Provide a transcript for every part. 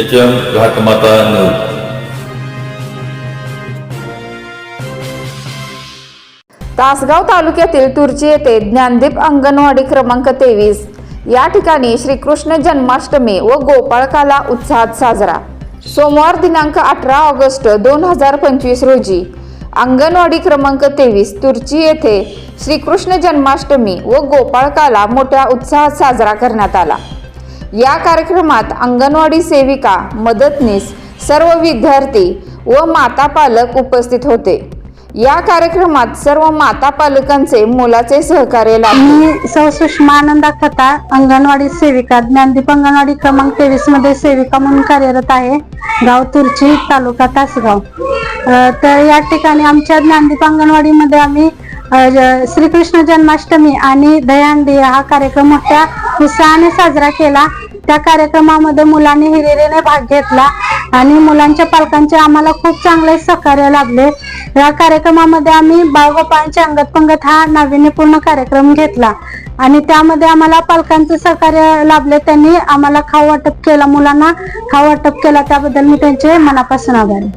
H M Ghatmata news Tasgaon तालुक्यातील तुर्ची येथे ज्ञानदीप अंगणवाडी क्रमांक तेवीस. या ठिकाणी श्रीकृष्ण जन्माष्टमी व गोपाळकाला उत्साहात साजरा. सोमवार दिनांक अठरा ऑगस्ट दोन हजार पंचवीस रोजी. अंगणवाडी क्रमांक तेवीस तुर्ची येथे श्रीकृष्ण जन्माष्टमी व गोपाळकाला मोठ्या उत्साहात साजरा करण्यात आला. या कार्यक्रमात अंगणवाडी सेविका मदतनीस सर्व विद्यार्थी व माता पालक उपस्थित होते. या कार्यक्रमात सर्व माता पालकांचे मोलाचे सहकार्य लाभले. मी सौ सुषमा आनंदा खता अंगणवाडी सेविका ज्ञानदीप अंगणवाडी क्रमांक तेवीसमध्ये सेविका म्हणून कार्यरत आहे गाव तुर्ची तालुका तासगाव. तर या ठिकाणी आमच्या ज्ञानदीप अंगणवाडीमध्ये आम्ही श्रीकृष्ण जन्माष्टमी आणि दयांडी हा कार्यक्रम मोठ्या उत्साहाने साजरा केला. त्या कार्यक्रमामध्ये मुलांनी हिरिरीने भाग घेतला आणि मुलांच्या पालकांचे आम्हाला खूप चांगले सहकार्य लाभले. या कार्यक्रमामध्ये आम्ही बाळगोपाळांचे अंगत पंगत हा नाविन्यपूर्ण कार्यक्रम घेतला आणि त्यामध्ये आम्हाला पालकांचं सहकार्य लाभले. त्यांनी आम्हाला खाऊ वाटप केला मुलांना खाऊ वाटप केला. त्याबद्दल मी त्यांचे मनापासून आभारी.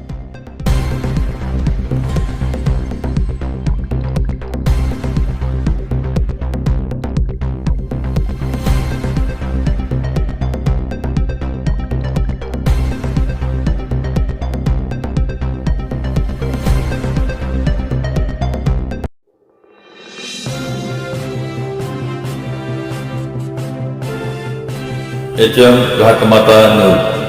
H M Ghatmata news